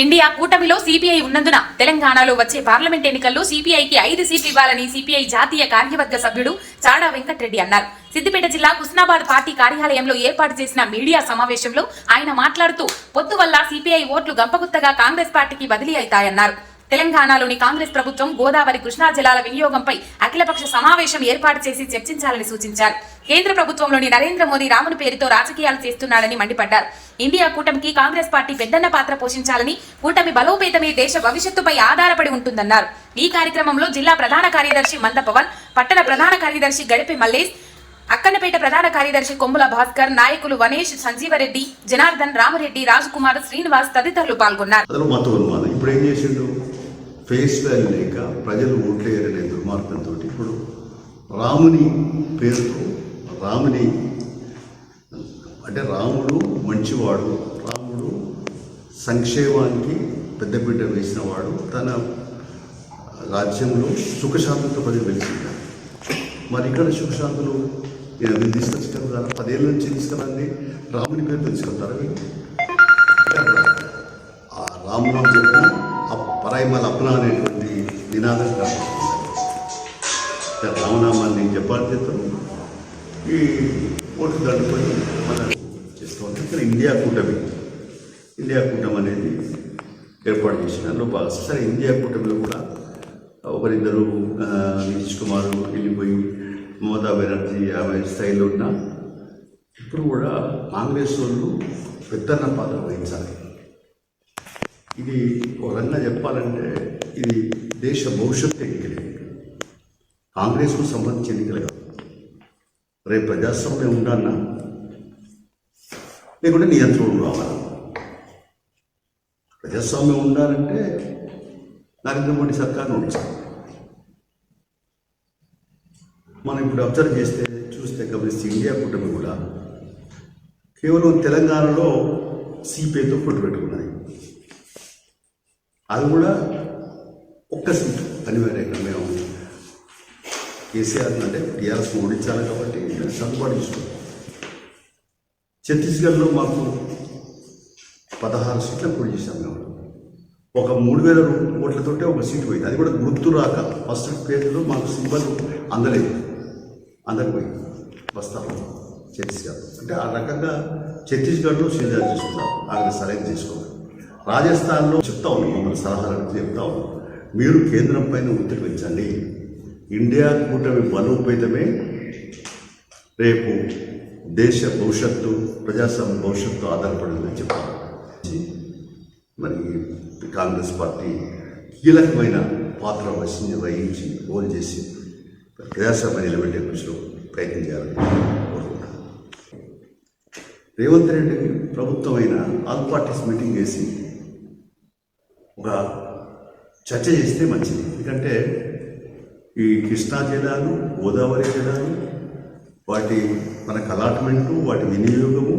India కూటమిలో CPI ఉన్నందున తెలంగాణలో వచ్చే పార్లమెంట్ ఎన్నికల్లో సిపిఐకి ఐదు సీట్లు ఇవ్వాలని సిపిఐ జాతీయ కార్యవర్గ సభ్యుడు చాడా వెంకటరెడ్డి అన్నారు. సిద్దిపేట జిల్లా హుస్నాబాద్ పార్టీ కార్యాలయంలో ఏర్పాటు చేసిన మీడియా సమావేశంలో ఆయన మాట్లాడుతూ పొత్తు వల్ల సిపిఐ ఓట్లు గంపగుత్తగా కాంగ్రెస్ పార్టీకి బదిలీ అవుతాయన్నారు. తెలంగాణలోని కాంగ్రెస్ ప్రభుత్వం గోదావరి కృష్ణా జలాల వినియోగంపై అఖిలపక్ష సమావేశం ఏర్పాటు చేసి చర్చించాలని సూచించారు. కేంద్ర ప్రభుత్వంలోని నరేంద్ర మోదీ రాముని పేరుతో రాజకీయాలు చేస్తున్నాడని మండిపడ్డారు. ఇండియా కూటమికి కాంగ్రెస్ పార్టీ పెద్దన్న పాత్ర పోషించాలని కూటమి బలోపేతమే దేశ భవిష్యత్తుపై ఆధారపడి ఉంటుందన్నారు. ఈ కార్యక్రమంలో జిల్లా ప్రధాన కార్యదర్శి మంద పవన్ పట్టణ ప్రధాన కార్యదర్శి గడిపి మల్లేష్ అక్కన్నపేట ప్రధాన కార్యదర్శి కొమ్ముల భాస్కర్ నాయకులు వనేష్ సంజీవరెడ్డి జనార్దన్ రామరెడ్డి రాజకుమార్ శ్రీనివాస్ తదితరులు పాల్గొన్నారు. ఇప్పుడు ఏం చేసిండు? ఫేస్ వాల్యూ లేక ప్రజలు ఓట్లేయరనే దుర్మార్గంతో ఇప్పుడు రాముని పేరుతో రాముని అంటే రాముడు మంచివాడు రాముడు సంక్షేమానికి పెద్దపీట వేసినవాడు తన రాజ్యంలో సుఖశాంతితో ప్రజలు వెలిసింటారు మరి ఇక్కడ సుఖశాంతులు ఈయన వీళ్ళు తీసుకొచ్చారు కదా పదేళ్ళ నుంచి తీసుకురండి. రాముని పేరు తీసుకెళ్తారు వీళ్ళు? చెప్పిన ఆ పరాయిమల అనేటువంటి నినాదం కాబట్టి రామనామాన్ని చెప్పాలి చేస్తాను ఈ ఓటు దండుకొని మనం చేసుకోవాలి ఇక్కడ ఇండియా కూటమి ఇండియా కూటమి అనేది ఏర్పాటు చేసిన బాగా సరే ఇండియా కూటమిలో కూడా ఒకరిద్దరు నితీష్ కుమార్ వెళ్ళిపోయి మమతా బెనర్జీ ఆమె స్థాయిలో ఉన్న ఇప్పుడు కూడా కాంగ్రెస్ వాళ్ళు పెద్దన్న పాత్ర వహించాలి. ఇది ఒక రకంగా చెప్పాలంటే ఇది దేశ భవిష్యత్తు ఎన్నికలే. కాంగ్రెస్కు సంబంధించిన ఎన్నికలు కాదు. రేపు ప్రజాస్వామ్యం ఉండాలన్నా లేకుంటే నియంత్రణ రావాలి. ప్రజాస్వామ్యం ఉండాలంటే నరేంద్ర మోడీ సర్కార్ను ఉంచాలి మనం ఇప్పుడు అబ్జర్వ్ చేస్తే చూస్తే గమనిస్తే ఇండియా కూటమి కూడా కేవలం తెలంగాణలో సిపిఐతో పొట్టు పెట్టుకున్నది. అది కూడా ఒక్క సీట్ అనివార్యంగా మేము కేసీఆర్ అంటే టీఆర్ఎస్ ఓడించాలి కాబట్టి సర్దుబాటు చేసుకున్నాం. ఛత్తీస్గఢ్లో మాకు పదహారు సీట్లు పోటీ చేశాం మేము. ఒక మూడు వేల ఓట్లతోటే ఒక సీటు పోయింది. అది కూడా గుర్తు రాక ఫస్ట్ పేజీలో మాకు సింబల్ అందలేదు అందకపోయింది బస్తాలో ఛత్తీస్గఢ్. అంటే ఆ రకంగా ఛత్తీస్గఢ్లో సీజర్ చేసుకున్నారు. అక్కడ సెలెక్ట్ చేసుకోవాలి. రాజస్థాన్లో చెప్తా ఉన్నాం మమ్మల్ని సలహాలు చెప్తా ఉన్నాం మీరు కేంద్రం పైన ఒత్తిడి పెంచండి. ఇండియా కూటమి బలోపేతమే. రేపు దేశ భవిష్యత్తు ప్రజాస్వామ్య భవిష్యత్తు ఆధారపడిందని చెప్పారు. మరి కాంగ్రెస్ పార్టీ కీలకమైన పాత్ర వహించి వహించి ఓన్ చేసి ప్రజాస్వామ్య నిలబెట్టే కృషిలో ప్రయత్నం చేయాలని కోరుకుంటున్నాను. రేవంత్ రెడ్డి ప్రభుత్వం ఆల్ పార్టీస్ మీటింగ్ చేసి ఒక చర్చ చేస్తే మంచిది. ఎందుకంటే ఈ కృష్ణా జలాలు గోదావరి జలాలు వాటి మనకు అలాట్మెంటు వాటి వినియోగము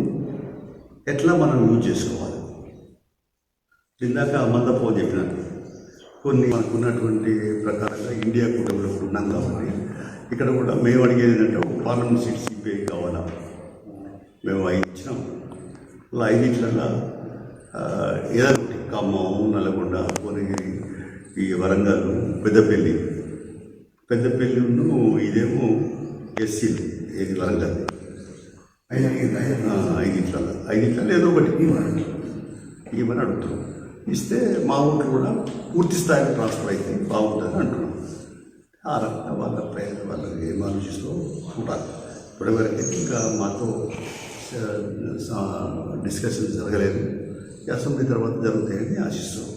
ఎట్లా మనం యూజ్ చేసుకోవాలి? ఇందాక మందపో చెప్పినాను కొన్ని మనకున్నటువంటి ప్రకారంగా ఇండియా కూడా ఇప్పుడు ఉన్నాం కాబట్టి ఇక్కడ కూడా మేము అడిగేది ఏంటంటే ఒక పార్లమెంట్ సీట్ సిపిఐ కావాలా? మేము ఐదు ఇచ్చినాం. అలా ఐదింట్లలో ఏదో ఖమ్మం నల్గొండ భువనగిరి ఈ వరంగల్ పెద్దపల్లి. పెద్దపల్లిను ఇదేమో ఎస్సీలు ఇది వరంగల్. ఐదింట్లలో ఐదింట్లలో ఏదో ఒకటి ఇవ్వమని అడుగుతున్నాం. ఇస్తే మా ఊళ్ళు కూడా పూర్తి స్థాయిలో ట్రాన్స్ఫర్ అయితే బాగుంటుందని అంటున్నాం. ఆ రకంగా వాళ్ళ ప్రయత్నం వాళ్ళకి ఏం ఆలోచిస్తూ చూడాలి ఇప్పటివరకు ఇంకా మాతో డిస్కషన్ జరగలేదు. ఈ అసెంబ్లీ తర్వాత జరుగుతాయని ఆశిస్తున్నాం